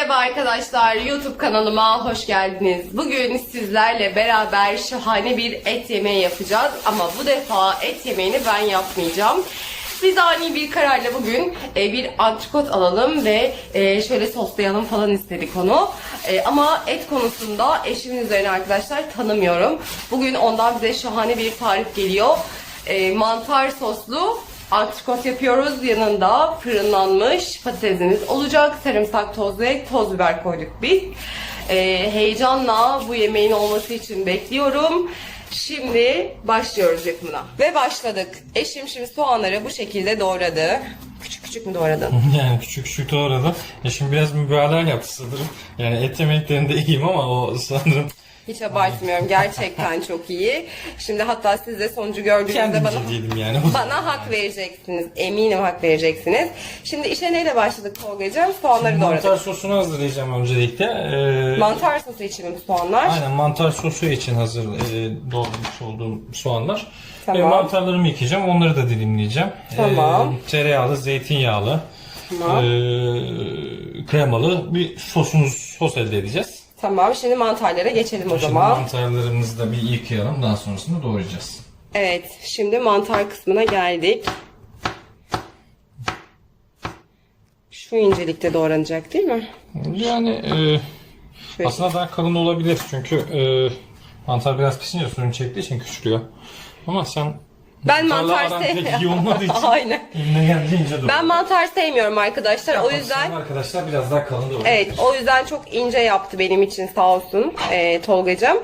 Merhaba arkadaşlar. YouTube kanalıma hoş geldiniz. Bugün sizlerle beraber şahane bir et yemeği yapacağız. Ama bu defa et yemeğini ben yapmayacağım. Biz ani bir kararla bugün e, bir antrikot alalım ve e, şöyle soslayalım falan istedik onu. E, ama et konusunda eşimin üzerine arkadaşlar tanımıyorum. Bugün ondan bize şahane bir tarif geliyor. Mantar soslu Antrikot yapıyoruz. Yanında fırınlanmış patatesimiz olacak. Sarımsak toz ve toz biber koyduk biz. Ee, heyecanla bu yemeğin olması için bekliyorum. Şimdi başlıyoruz yapımına. Ve başladık. Eşim şimdi soğanları bu şekilde doğradı. Küçük küçük mü doğradın? Yani küçük küçük doğradım. Ya şimdi biraz mübalağa yaptı sanırım. Yani et yemeklerinde iyiyim ama o sanırım Hiç abartmıyorum. Gerçekten çok iyi. Şimdi hatta siz de sonucu gördüğünüzde bana yani. bana hak vereceksiniz. Eminim hak vereceksiniz. Şimdi işe neyle başladık Tolga'cığım? Soğanları doğradık. mantar sosunu hazırlayacağım öncelikle. Ee, Mantar sosu için mi soğanlar? Aynen mantar sosu için hazır e, doğramış olduğum soğanlar. Tamam. Ve mantarlarımı yıkayacağım. Onları da dilimleyeceğim. Tamam. Ee, tereyağlı, zeytinyağlı, Tamam. e, kremalı bir sosumuz sos elde edeceğiz. Tamam şimdi mantarlara geçelim o Şimdi zaman. mantarlarımızı da bir yıkayalım. Daha sonrasında doğrayacağız. Evet şimdi mantar kısmına geldik. Şu incelikte doğranacak değil mi? Yani e, Şöyle. aslında daha kalın olabilir çünkü e, mantar biraz pisince suyunu çektiği için küçülüyor. Ama sen Ben mantar sevmiyorum. Aynen. eline geldiğince doğru. Ben mantar sevmiyorum arkadaşlar. O Yapmak yüzden arkadaşlar biraz daha kalın doğru. Evet, o yüzden çok ince yaptı benim için sağ olsun e, Tolgacığım.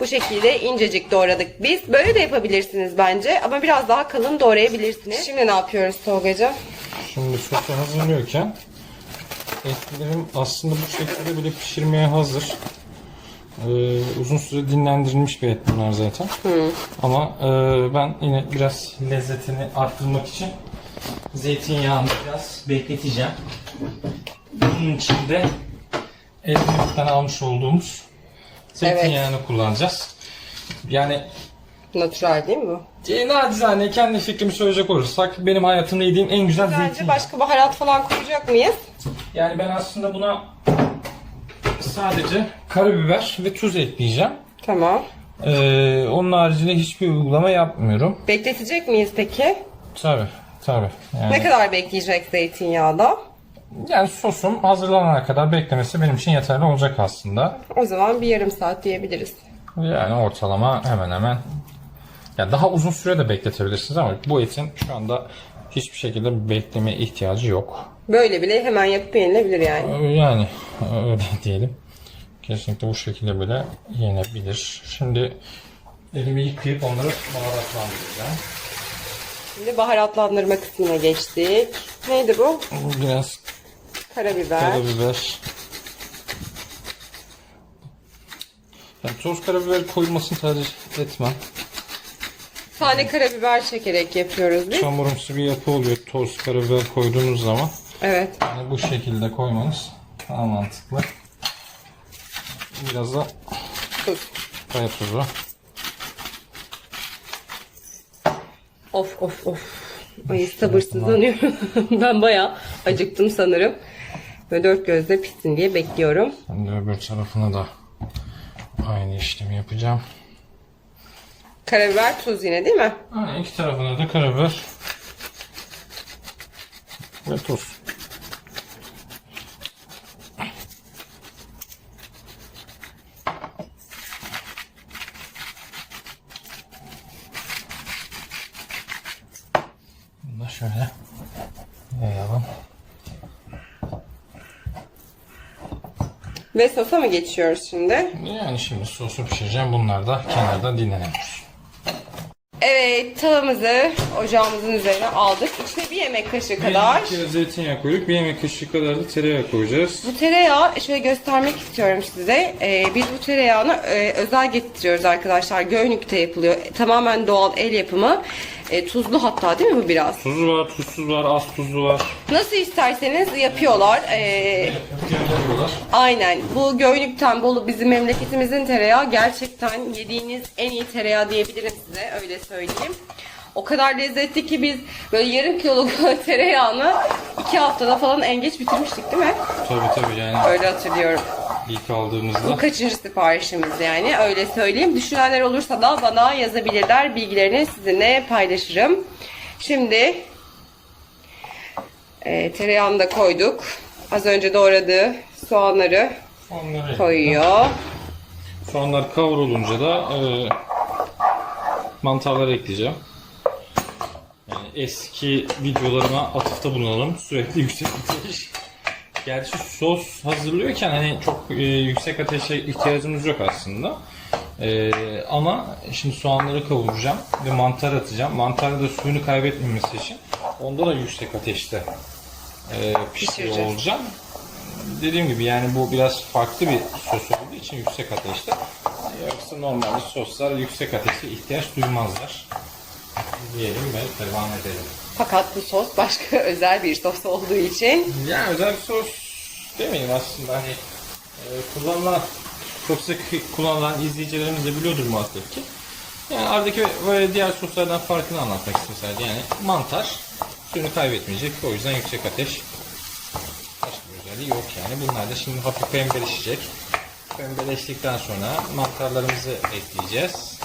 Bu şekilde incecik doğradık biz. Böyle de yapabilirsiniz bence ama biraz daha kalın doğrayabilirsiniz. Şimdi ne yapıyoruz Tolgacığım? Şimdi sosu hazırlıyorken etlerim aslında bu şekilde bile pişirmeye hazır. Ee, uzun süre dinlendirilmiş bir et bunlar zaten. Ama e, ben yine biraz lezzetini arttırmak için zeytinyağını biraz bekleteceğim. Bunun için de etlikten almış olduğumuz zeytinyağını kullanacağız. Yani Natural değil mi bu? e, nacizane kendi fikrimi söyleyecek olursak benim hayatımda yediğim en güzel Bence zeytinyağı. başka baharat falan koyacak mıyız? Yani ben aslında buna sadece karabiber ve tuz ekleyeceğim. Tamam. Ee, onun haricinde hiçbir uygulama yapmıyorum. Bekletecek miyiz peki? Tabi tabi. Yani, Ne kadar bekleyecek zeytinyağda? yani sosum hazırlanana kadar beklemesi benim için yeterli olacak aslında. O zaman bir yarım saat diyebiliriz. Yani ortalama hemen hemen yani daha uzun süre de bekletebilirsiniz ama bu etin şu anda hiçbir şekilde bekleme ihtiyacı yok. Böyle bile hemen yapıp yenilebilir yani. Yani öyle diyelim. Kesinlikle bu şekilde bile yenebilir. Şimdi elimi yıkayıp onları baharatlandıracağım. Şimdi baharatlandırma kısmına geçtik. Neydi bu? Biraz Karabiber. karabiber. Yani toz karabiber koyulmasını tercih etmem. Tane karabiber çekerek yapıyoruz biz. Çamurumsu bir yapı oluyor toz karabiber koyduğunuz zaman. Evet. Yani bu şekilde koymanız daha mantıklı. Biraz da kaya tuzu. Of of of. Ay sabırsızlanıyorum. ben bayağı acıktım sanırım. Ve dört gözle pişsin diye bekliyorum. Şimdi öbür tarafına da aynı işlemi yapacağım. Karabiber, tuz yine değil mi? Aynen iki tarafına da karabiber ve tuz. Bunu da şöyle yayalım. Ve sosa mı geçiyoruz şimdi? Yani şimdi sosu pişireceğim. Bunlar da kenarda dinleniyor. Evet tavamızı ocağımızın üzerine aldık. İçine bir yemek kaşığı kadar. Bir kere zeytinyağı koyduk. Bir yemek kaşığı kadar da tereyağı koyacağız. Bu tereyağı şöyle göstermek istiyorum size. Ee, biz bu tereyağını e, özel getiriyoruz arkadaşlar. Göynük'te yapılıyor. Tamamen doğal el yapımı. E, tuzlu hatta değil mi bu biraz? Tuzu var, tuzsuz var, az tuzlu var. Nasıl isterseniz yapıyorlar. Yapıyorlar. aynen. Bu Göynük'ten Bolu bizim memleketimizin tereyağı gerçekten yediğiniz en iyi tereyağı diyebilirim size. Öyle söyleyeyim. O kadar lezzetli ki biz böyle yarım kiloluk tereyağını iki haftada falan en geç bitirmiştik değil mi? Tabii tabii yani Öyle hatırlıyorum. ilk Bu aldığımızda. kaçıncı siparişimiz yani öyle söyleyeyim. Düşünenler olursa da bana yazabilirler. Bilgilerini sizinle paylaşırım. Şimdi e, tereyağını da koyduk. Az önce doğradığı soğanları Onları koyuyor. Soğanlar kavrulunca da e, mantarları ekleyeceğim. Yani eski videolarıma atıfta bulunalım. Sürekli yüksek ateş. Gerçi sos hazırlıyorken hani çok e, yüksek ateşe ihtiyacımız yok aslında. E, ama şimdi soğanları kavuracağım ve mantar atacağım. Mantarı da suyunu kaybetmemesi için onda da yüksek ateşte e, pişiriyor olacağım. Dediğim gibi yani bu biraz farklı bir sos olduğu için yüksek ateşte. Yoksa normalde soslar yüksek ateşe ihtiyaç duymazlar. Diyelim ve devam edelim. Fakat bu sos başka özel bir sos olduğu için Ya özel bir sos demeyeyim aslında hani e, kullanılan çok sık kullanılan izleyicilerimiz de biliyordur muhakkak ki. Yani aradaki ve diğer soslardan farkını anlatmak sadece. Yani mantar suyunu kaybetmeyecek o yüzden yüksek ateş başka bir özelliği yok yani. Bunlar da şimdi hafif pembeleşecek. Pembeleştikten sonra mantarlarımızı ekleyeceğiz.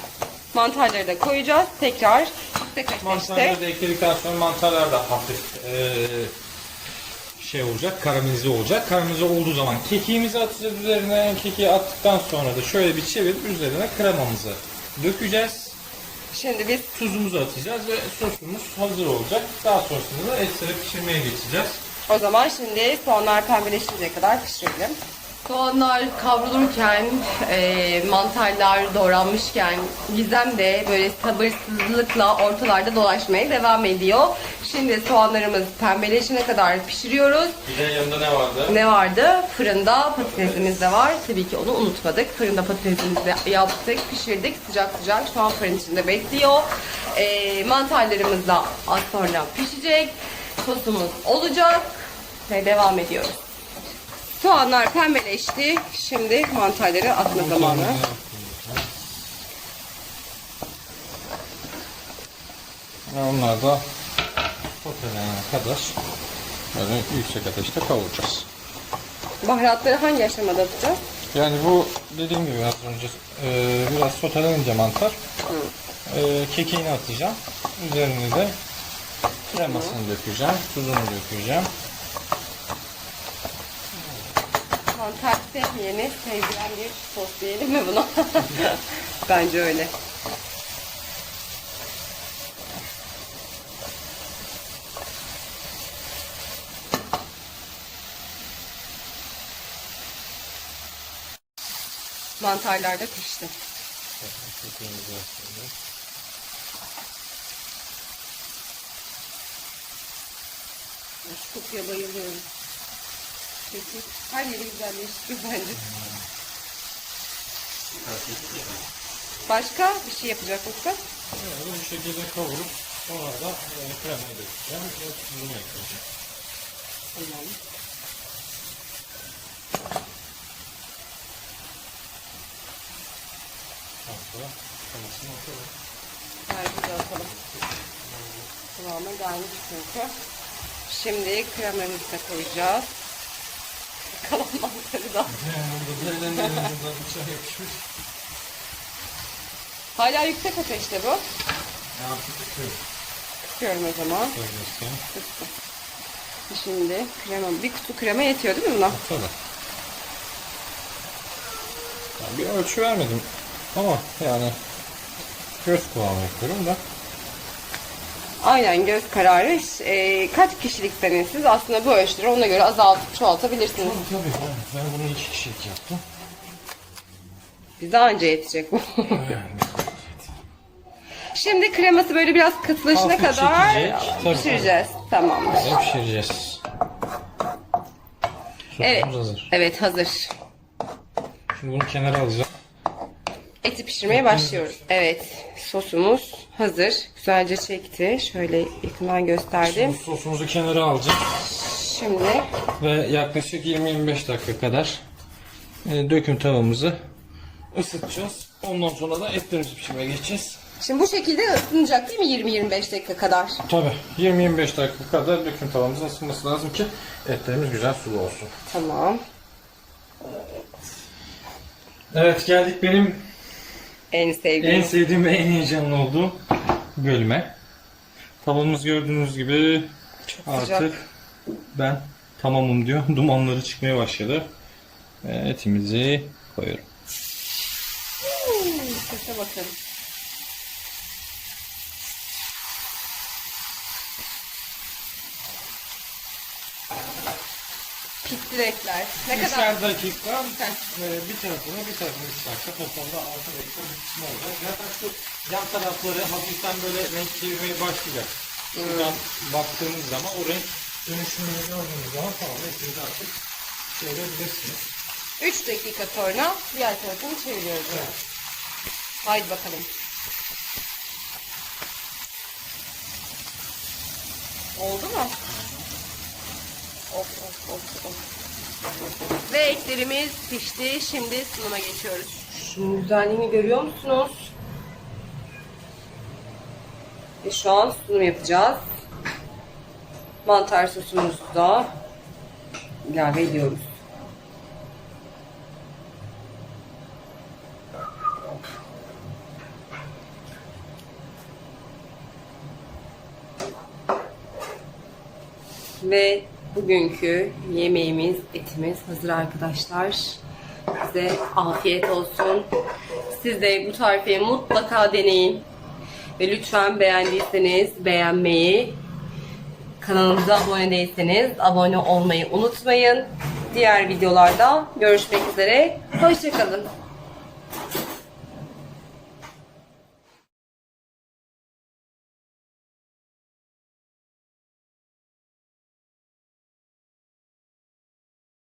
mantarları da koyacağız. Tekrar yüksek ateşte. Mantarları da ekledikten sonra mantarlar da hafif eee, şey olacak, karamelize olacak. Karamelize olduğu zaman kekiğimizi atacağız üzerine. Kekiği attıktan sonra da şöyle bir çevirip üzerine kremamızı dökeceğiz. Şimdi biz Tuzumuzu atacağız ve sosumuz hazır olacak. Daha sonrasında da etleri pişirmeye geçeceğiz. O zaman şimdi soğanlar pembeleşinceye kadar pişirelim. Soğanlar kavrulurken, e, mantarlar doğranmışken Gizem de böyle sabırsızlıkla ortalarda dolaşmaya devam ediyor. Şimdi soğanlarımız pembeleşene kadar pişiriyoruz. Bir de yanında ne vardı? Ne vardı? Fırında patatesimiz de var. Tabii ki onu unutmadık. Fırında patatesimizi de yaptık, pişirdik sıcak sıcak. Şu an fırın içinde bekliyor. E, mantarlarımız da az sonra pişecek. Sosumuz olacak ve devam ediyoruz. Soğanlar pembeleşti. Şimdi mantarları atma zamanı. Onlar da sotelene kadar böyle yüksek ateşte kavuracağız. Baharatları hangi aşamada atacağız? Yani bu dediğim gibi az önce e, biraz sotelenince mantar e, kekiğini atacağım. Üzerine de kremasını dökeceğim, tuzunu dökeceğim. Mantar sevmeyeni sevdiren bir sos diyelim mi buna? Bence öyle. Mantarlar da pişti. Şu kokuya bayılıyorum. Peki her yeri güzelleştiriyor bence. Başka bir şey yapacak mısın? Böyle bu şekilde kavurup sonra da e, kremayı dökeceğim ve tuzunu ekleyeceğim. Tamam. Sonra kremasını atalım. Harbi de atalım. Kıvamı gelmiş çünkü. Şimdi kremamızı da koyacağız. Kalan mantarı da. Hala yüksek ateşte bu. Ne yaptık? Kısıyorum o zaman. Koyuyorsun. Kıstım. Şimdi krema, bir kutu krema yetiyor değil mi buna? Tabii. Yani bir ölçü vermedim ama yani göz kıvamı yapıyorum da. Aynen göz kararı. Ee, kaç kişilikseniz siz aslında bu ölçüleri ona göre azaltıp çoğaltabilirsiniz. Tabii tabii. Ben bunu iki kişilik yaptım. Bize anca yetecek bu. Şimdi kreması böyle biraz Hafif kadar çekecek. Tabii, pişireceğiz. Tamam. Böyle pişireceğiz. Sosumuz Evet. hazır. Evet hazır. Şimdi bunu kenara alacağım. Eti pişirmeye başlıyoruz. Evet. Sosumuz hazır. Güzelce çekti. Şöyle yakından gösterdim. Bu sosumuzu kenara alacağım. Şimdi Ve yaklaşık 20-25 dakika kadar e, döküm tavamızı ısıtacağız. Ondan sonra da etlerimizi pişirmeye geçeceğiz. Şimdi bu şekilde ısınacak değil mi 20-25 dakika kadar? Tabii 20-25 dakika kadar döküm tavamızın ısınması lazım ki etlerimiz güzel sulu olsun. Tamam. Evet geldik benim En sevdiğim. en sevdiğim ve en heyecanlı olduğum bölüme. Tavamız gördüğünüz gibi Çok artık sıcak. ben tamamım diyor. Dumanları çıkmaya başladı. Etimizi koyuyorum. Hmm, bakın. Pis direkler. Ne kadar? Üçer dakika e, bir tarafını bir tarafını 3 dakika toplamda 6 dakika bir kısmı olacak. Zaten şu yan tarafları hafiften böyle renk çevirmeye başlayacak. Şuradan baktığınız zaman o renk dönüşümünü gördüğünüz zaman tamam etinizi artık çevirebilirsiniz. 3 dakika sonra diğer tarafını çeviriyoruz. Haydi bakalım. Oldu mu? Of of of of. Ve etlerimiz pişti. Şimdi sunuma geçiyoruz. Şunun güzelliğini görüyor musunuz? Ve şu an sunum yapacağız. Mantar sosumuzu da ilave ediyoruz. Ve bugünkü yemeğimiz, etimiz hazır arkadaşlar. Size afiyet olsun. Siz de bu tarifi mutlaka deneyin. Ve lütfen beğendiyseniz beğenmeyi, kanalımıza abone değilseniz abone olmayı unutmayın. Diğer videolarda görüşmek üzere. Hoşçakalın.